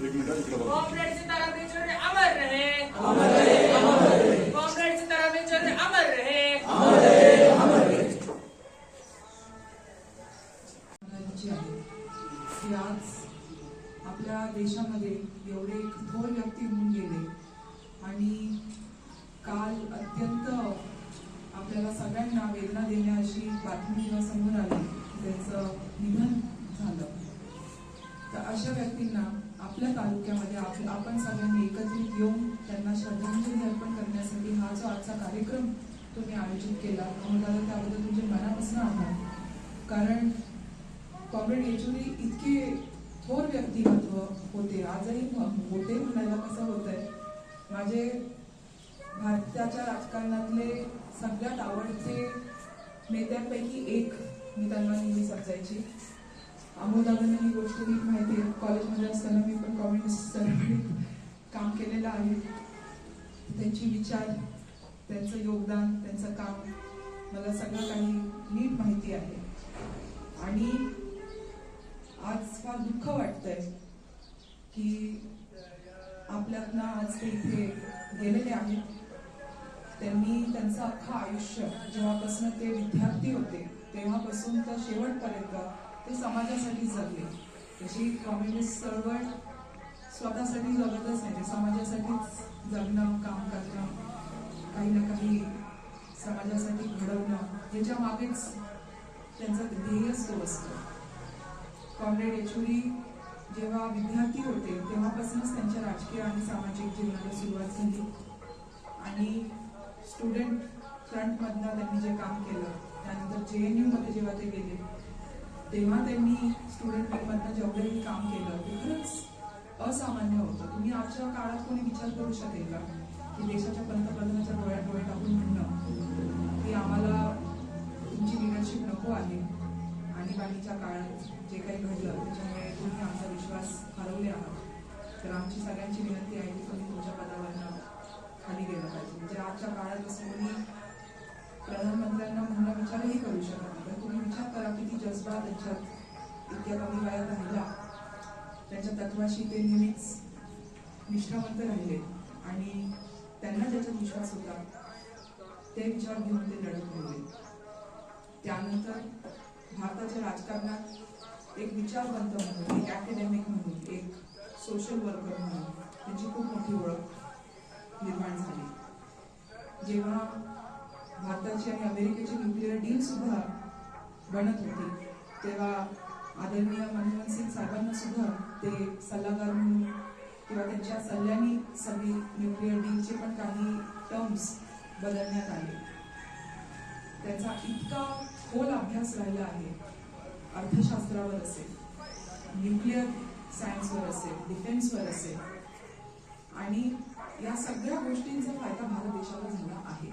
एक मिनिट इकडे बघा. कॉम्रेड सीताराम येचुरी अमर रहे। अमर रहे अमर रहे कॉम्रेड सीताराम येचुरी अमर रहे। जी आहे. की आज आपल्या देशामध्ये एवढे एक थोर व्यक्ती होऊन गेले. आणि काल अत्यंत आपल्याला सगळ्यांना वेदना देण्याची बातमी जेव्हा समोर आली की त्यांचं निधन झालं. तर अशा व्यक्तींना आपल्या तालुक्यामध्ये आप- आपण सगळ्यांनी एकत्रित येऊन त्यांना श्रद्धांजली अर्पण करण्यासाठी हा जो आजचा कार्यक्रम तुम्ही आयोजित केला दादा त्याबद्दल तुमचे मनापासून आभार. कारण कॉम्रेड येचुरी इतके थोर व्यक्तिमत्व होते आजही म- होते म्हणायला कसं होतंय? माझे भारताच्या राजकारणातले सगळ्यात आवडते नेत्यांपैकी एक मी त्यांना नेहमी समजायची. अमोलदादांना ही गोष्ट नीट माहिती आहे. कॉलेजमध्ये असताना मी पण कम्युनिस्ट काम केलेलं आहे. त्यांची विचार त्यांचं योगदान त्यांचं काम मला सगळं काही नीट माहिती आहे. आणि आज फार दुःख वाटतंय की आपल्यातनं आज ते इथे गेलेले आहेत. त्यांनी त्यांचं अख्खं आयुष्य जेव्हापासून ते विद्यार्थी होते तेव्हापासून तर शेवटपर्यंत ते समाजासाठी जगले. तशी कम्युनिस्ट चळवळ स्वतःसाठी जगतच नाही ते समाजासाठीच जगणं काम करणं काही ना काही समाजासाठी घडवणं ह्याच्या मागेच त्यांचं ध्येय तो असतो. कॉम्रेड येचुरी जेव्हा विद्यार्थी होते तेव्हापासूनच त्यांच्या राजकीय आणि सामाजिक जीवनाला सुरुवात झाली. आणि स्टुडंट फ्रंटमधनं त्यांनी जे काम केलं त्यानंतर जे एन यूमध्ये जेव्हा ते गेले तेव्हा त्यांनी स्टुडंट विंगमधनं जेवढंही काम केलं ते खरंच असामान्य होतं. तुम्ही आजच्या काळात कोणी विचार करू शकेल का? की देशाच्या पंतप्रधानाच्या डोळ्यात डोळे टाकून म्हणणं की आम्हाला तुमची लिडरशिप नको आहे. आणि बाकीच्या काळात जे काही घडलं त्याच्यामुळे तुम्ही आमचा विश्वास हरवले आहात. तर आमची सगळ्यांची विनंती आहे की तुम्ही तुमच्या पदावरनं खाली गेलं पाहिजे. म्हणजे आजच्या काळात असं कोणी प्रधानमंत्र्यांना म्हणणं विचारही करू शकत विचार करा किती जज्बा त्यांच्यात इतक्या कमी वयात राहिला त्यांच्या तत्वाशी ते नेहमीच निष्ठावंत राहिले. आणि त्यांना ज्याच्यात विश्वास होता. ते विचार घेऊन ते लढत राहिले त्यानंतर भारताच्या राजकारणात एक विचारवंत म्हणून एक अकॅडमिक म्हणून एक सोशल वर्कर म्हणून त्यांची खूप मोठी ओळख निर्माण झाली. जेव्हा भारताची आणि अमेरिकेची न्यूक्लिअर डील सुद्धा बनत होती. तेव्हा आदरणीय मनमोहन सिंग साहेबांना सुद्धा ते सल्लागार म्हणून किंवा त्यांच्या सल्ल्याने सगळी न्यूक्लिअर डीलचे पण काही टर्म्स बदलण्यात आले. त्याचा इतका खोल अभ्यास राहिला आहे. अर्थशास्त्रावर असेल न्यूक्लिअर सायन्सवर असेल डिफेन्सवर असेल. आणि या सगळ्या गोष्टींचा फायदा भारत देशाला झाला आहे.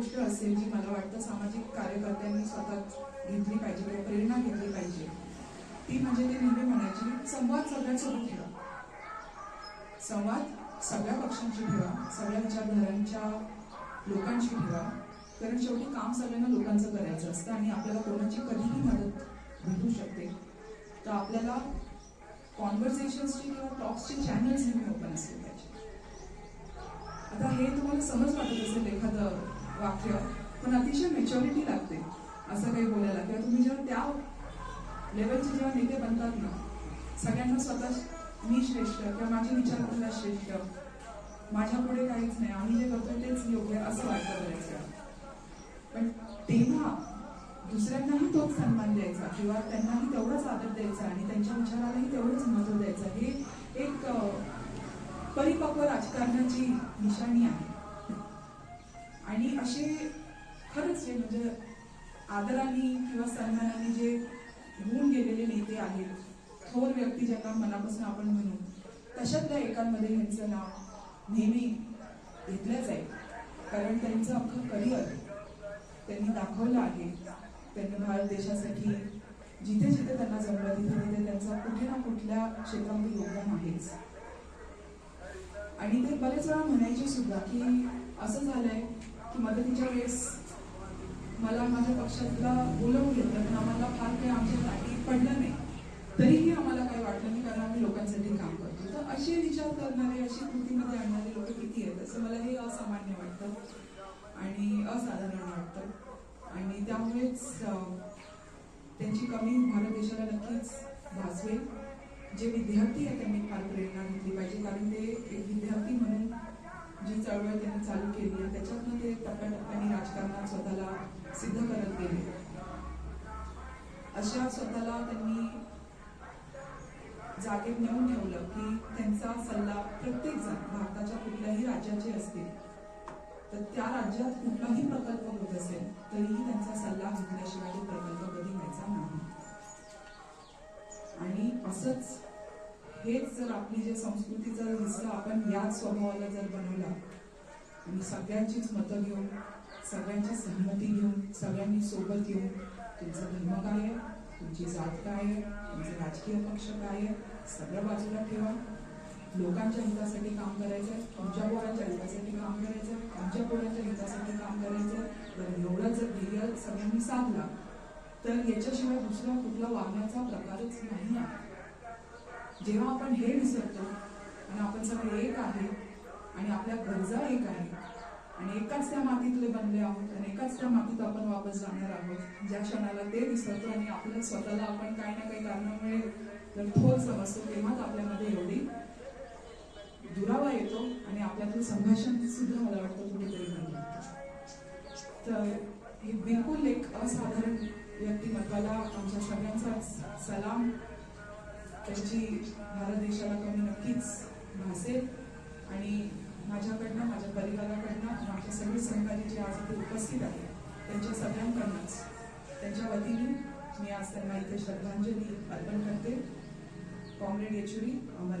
गोष्ट असेल जी मला वाटतं सामाजिक कार्यकर्त्यांनी स्वतः घेतली पाहिजे किंवा प्रेरणा घेतली पाहिजे ती म्हणजे ते नेहमी म्हणायची संवाद सगळ्यांसोबत ठेवा. संवाद सगळ्या पक्षांशी ठेवा सगळ्या विचारधारांच्या लोकांशी ठेवा. कारण शेवटी काम सगळ्यांना लोकांचं करायचं असतं आणि आपल्याला कोणाची कधीही मदत भेटू शकते. तर आपल्याला कॉन्व्हर्सेशन्सची किंवा टॉक्सचे चॅनल्स नेहमी ओपन असले पाहिजे. आता हे तुम्हाला समज वाटत असेल एखादं वाक्य. पण अतिशय मेच्युरिटी लागते असं काही बोलायला. किंवा तुम्ही जेव्हा त्या लेवलचे जेव्हा नेते बनतात ना सगळ्यांना स्वतः मी श्रेष्ठ किंवा माझे विचार विचारधारा श्रेष्ठ माझ्या पुढे काहीच नाही आम्ही जे करतोय तेच योग्य असं वाटतं बरेच पण तेव्हा दुसऱ्यांनाही तोच सन्मान द्यायचा किंवा त्यांनाही तेवढाच आदर द्यायचा आणि त्यांच्या विचारालाही तेवढंच महत्त्व द्यायचं. हे एक परिपक्व राजकारणाची निशाणी आहे. आणि असे खरंच जे म्हणजे आदराने किंवा सन्मानाने जे होऊन गेलेले नेते आहेत थोर व्यक्ती ज्यांना मनापासून आपण म्हणू तशातल्या एकांमध्ये ह्यांचं नाव नेहमी घेतलं जाईल कारण त्यांचं अख्खं करिअर त्यांनी दाखवलं आहे. त्यांनी भारत देशासाठी जिथे जिथे त्यांना जमलं तिथे तिथे त्यांचा कुठे ना कुठल्या क्षेत्रामध्ये योगदान आहेच. आणि ते बरेच वेळा म्हणायचे सुद्धा की असं झालंय मदतीच्या वेळेस मला माझ्या पक्षातला बोलवून घेतलं पण आम्हाला फार काही आमच्या गाठी पडलं नाही. तरीही आम्हाला काही वाटलं नाही कारण आम्ही लोकांसाठी काम करतो. तर असे विचार करणारे अशी कृतीमध्ये आणणारे लोक किती आहेत? असं मला हे असामान्य वाटतं आणि असाधारण वाटतं. आणि त्यामुळेच त्यांची कमी भारत देशाला नक्कीच भासवेल. जे विद्यार्थी आहेत त्यांनी फार प्रेरणा घेतली पाहिजे कारण ते एक विद्यार्थी म्हणून जी चळवळ त्यांनी चालू केली आहे त्याच्यातनं ते टप्प्याटप्प्याने राजकारणात स्वतःला सिद्ध करत गेले. अशा स्वतःला त्यांनी जागेत नेऊन ठेवलं की त्यांचा सल्ला प्रत्येक जण भारताच्या कुठल्याही राज्याचे असतील तर त्या राज्यात कुठलाही प्रकल्प होत असेल तरीही त्यांचा सल्ला घेतल्याशिवाय तो प्रकल्प कधी व्हायचा नाही. आणि असंच हेच जर आपली जे संस्कृतीचा हिस्सा आपण याच स्वभावाला जर बनवला आणि सगळ्यांचीच मतं घेऊन सगळ्यांची सहमती घेऊन सगळ्यांनी सोबत येऊन तुमचा धर्म काय आहे? तुमची जात काय आहे? तुमचे राजकीय पक्ष काय आहे? सगळं बाजूला ठेवा. लोकांच्या हितासाठी काम करायचं आहे तुमच्या पोरांच्या हितासाठी काम करायचं आहे आमच्या पोरांच्या हितासाठी काम करायचं. तर एवढं जर ध्येय सगळ्यांनी साधला. तर याच्याशिवाय दुसरा कुठला वागण्याचा प्रकारच नाही आहे. जेव्हा आपण हे विसरतो आणि आपण सगळे एक आहे आणि आपल्या गरजा एक आहे आणि एकाच त्या मातीतले बनले आहोत आणि एकाच त्या मातीत आपण वापस जाणार आहोत. ज्या क्षणाला ते विसरतो आणि आपल्या स्वतःला आपण काही ना काही कारणामुळे जर खोल समजतो तेव्हाच आपल्यामध्ये एवढी दुरावा येतो आणि आपल्यातलं संभाषण सुद्धा मला वाटतं कुठेतरी बंद तर हे बिलकुल एक असाधारण व्यक्तिमत्वाला आमच्या सगळ्यांचा सलाम. त्यांची भारत देशाला कमी नक्कीच भासेल. आणि माझ्याकडनं माझ्या परिवाराकडनं माझ्या सगळे सहकारी जे आज इथे उपस्थित आहेत त्यांच्या सगळ्यांकडनंच त्यांच्या वतीने मी आज त्यांना इथे श्रद्धांजली अर्पण करते. कॉम्रेड येचुरी अमर